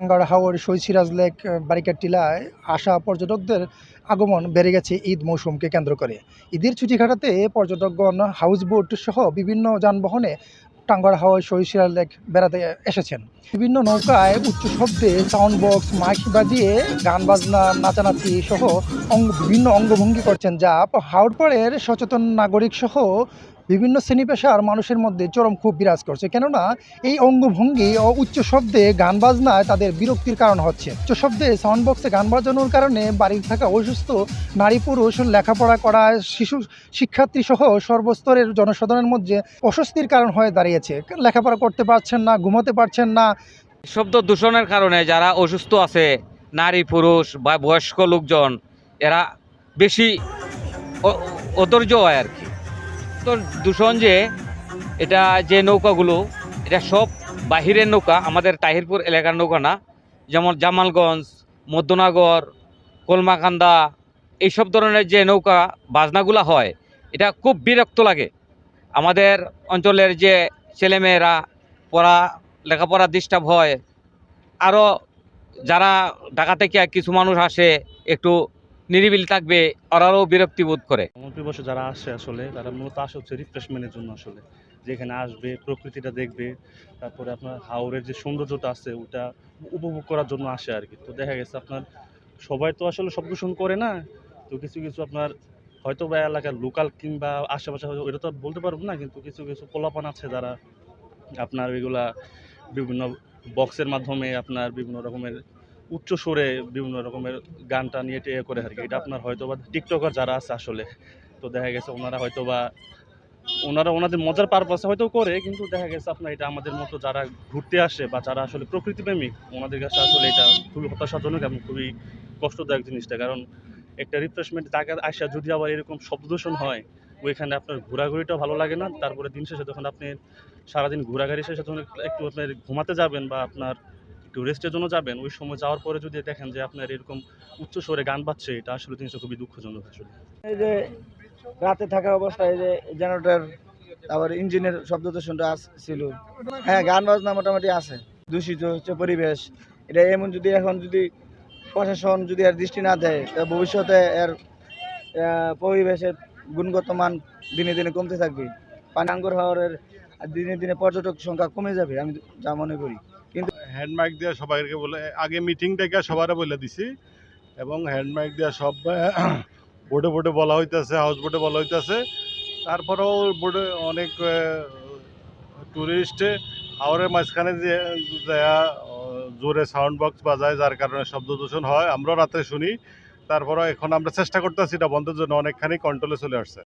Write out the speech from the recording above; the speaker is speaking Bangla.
টাঙ্গার হাওর সৈসিরাজ লেক বারিকার টিলায় আসা পর্যটকদের আগমন বেড়ে গেছে ঈদ মৌসুমকে কেন্দ্র করে। ঈদের ছুটি কাটাতে পর্যটকগণ হাউস বোট সহ বিভিন্ন যানবাহনে টাঙ্গার হাওয়ার সৈসিরাজ লেক বেড়াতে এসেছেন। বিভিন্ন নৌকায় উচ্চ শব্দে সাউন্ড বক্স মাইক বাজিয়ে গান বাজনা, নাচানাচি সহ অঙ্গ বিভিন্ন অঙ্গভঙ্গি করছেন। যা হাওড়পাড়ের সচেতন নাগরিক সহ বিভিন্ন শ্রেণি পেশার মানুষের মধ্যে চরম খুব বিরাজ করছে। কেননা এই অঙ্গভঙ্গি ও উচ্চ শব্দে গান বাজনায় তাদের বিরক্তির কারণ হচ্ছে। উচ্চ শব্দে সাউন্ড বক্সে গান বাজানোর কারণে বাড়িতে থাকা অসুস্থ, নারী পুরুষ, লেখাপড়া করা, শিশু, শিক্ষার্থী সহ সর্বস্তরের জনসাধারণের মধ্যে অস্বস্তির কারণ হয়ে দাঁড়িয়েছে। লেখাপড়া করতে পারছেন না, ঘুমাতে পারছেন না। শব্দ দূষণের কারণে যারা অসুস্থ আছে, নারী, পুরুষ বা বয়স্ক লোকজন, এরা বেশি অধৈর্য হয় আর কি। তো দূষণ যে এটা যে নৌকাগুলো, এটা সব বাহিরের নৌকা, আমাদের তাহিরপুর এলাকার নৌকা না। যেমন জামালগঞ্জ, মধ্যনগর, কলমাকান্দা, এইসব ধরনের যে নৌকা বাজনাগুলো হয়, এটা খুব বিরক্ত লাগে। আমাদের অঞ্চলের যে ছেলেমেয়েরা পড়া লেখাপড়া ডিস্টার্ব হয়। আরও যারা ঢাকা থেকে কিছু মানুষ আসে, একটু নিরিবিলি থাকবে ওরাও বিরক্তি বোধ করে। বসে যারা আসে আসলে, তারা মূলত আসে হচ্ছে রিফ্রেশমেন্টের জন্য আসলে। যেখানে আসবে, প্রকৃতিটা দেখবে, তারপরে আপনার হাওরের যে সৌন্দর্যটা আছে, ওটা উপভোগ করার জন্য আসে আর কি তো দেখা গেছে আপনার সবাই তো আসলে সব দূষণ করে না, তো কিছু কিছু আপনার হয়তো বা এলাকার লোকাল কিংবা আশেপাশে হয়তো এটা তো বলতে পারব না, কিন্তু কিছু কিছু পোলাপান আছে যারা আপনার ওইগুলা বিভিন্ন বক্সের মাধ্যমে আপনার বিভিন্ন রকমের উচ্চ সুরে বিভিন্ন রকমের গানটা নিয়ে টেয়ে করে আর কি। এটা আপনার হয়তো বা টিকটকার যারা আছে আসলে, তো দেখা গেছে ওনারা হয়তো বা ওনারা ওনাদের মজার পারপাসে হয়তো করে, কিন্তু দেখা গেছে আপনার এটা আমাদের মতো যারা ঘুরতে আসে বা যারা আসলে প্রকৃতিপ্রেমিক, ওনাদের কাছে আসলে এটা খুবই হতাশাজনক এবং খুবই কষ্টদায়ক জিনিসটা। কারণ একটা রিফ্রেশমেন্ট জায়গা আসা যদি আবার এরকম শব্দ দূষণ হয়, ওইখানে আপনার ঘোরাঘুরিটাও ভালো লাগে না। তারপরে দিন শেষে যখন আপনি সারাদিন ঘোরাঘুরি শেষে যখন একটু আপনার ঘুমাতে যাবেন বা আপনার একটু রেস্টের জন্য যাবেন, ওই সময় যাওয়ার পরে যদি দেখেন যে আপনার এরকম উচ্চ স্বরে গান বাজছে, এটা আসলে জিনিসটা খুবই দুঃখজনক আসলে। এই যে রাতে থাকা অবস্থায় যে জেনারেটর তারপর ইঞ্জিনের শব্দ দূষণটা আস- ছিল হ্যাঁ গান বাজনা মোটামুটি আছে। দূষিত হচ্ছে পরিবেশ। এটা এমন যদি এখন যদি প্রশাসন যদি আর দৃষ্টি না দেয়, তা ভবিষ্যতে এর পরিবেশের গুণগত মান দিনে দিনে কমতে থাকবে। পানাঙ্গর হাওরের দিনে দিনে পর্যটক সংখ্যা কমে যাবে, আমি যা মনে করি। হ্যান্ড মাইক সবাইকে বলে, আগে মিটিং ডেকে সবারে বলে দিছি। এবং হ্যান্ড মাইক সব বোর্ডে বোর্ডে বলা হইতেছে হাউস বোর্ডে বলা হইতেছে। তারপরেও বোর্ডে অনেক টুরিস্ট আওয়ারের মাঝখানে যে জোরে সাউন্ড বক্স বাজায়, যার কারণে শব্দ দূষণ হয়। আমরাও রাত্রে শুনি। তারপরে এখন আমরা চেষ্টা করতেছি এটা বন্ধের জন্য অনেকখানি কন্ট্রোলে চলে আসছে।